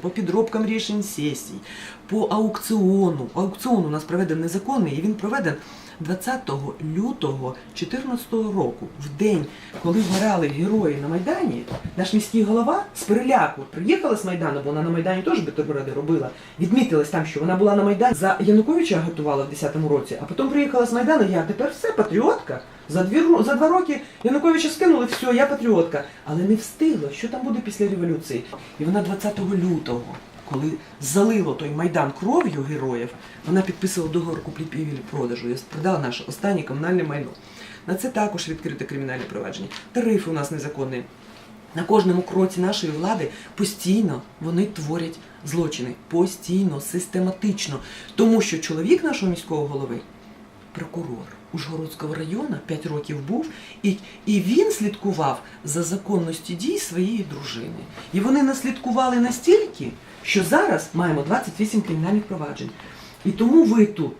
по підробкам рішень сесій, по аукціону. Аукціон у нас проведений незаконний, і він проведен 20 лютого 2014 року, в день, коли вмирали герої на Майдані, наш міський голова з переляку приїхала з Майдану, бо вона на Майдані теж бутерброди робила. Відмітилась там, що вона була на Майдані за Януковича готувала в 10-му році, а потім приїхала з Майдану. Я тепер все патріотка. За дві за два роки Януковича скинули, все, я патріотка. Але не встигла, що там буде після революції. І вона 20 лютого, коли залило той майдан кров'ю героїв, вона підписувала договор куплі продажу і продала наше останнє комунальне майно. На це також відкрите кримінальне провадження. Тарифи у нас незаконні. На кожному кроці нашої влади постійно вони творять злочини. Постійно, систематично. Тому що чоловік нашого міського голови прокурор Ужгородського району 5 років був, і, і він слідкував за законності дій своєї дружини. І вони наслідкували настільки, що зараз маємо 28 кримінальних проваджень. І тому ви тут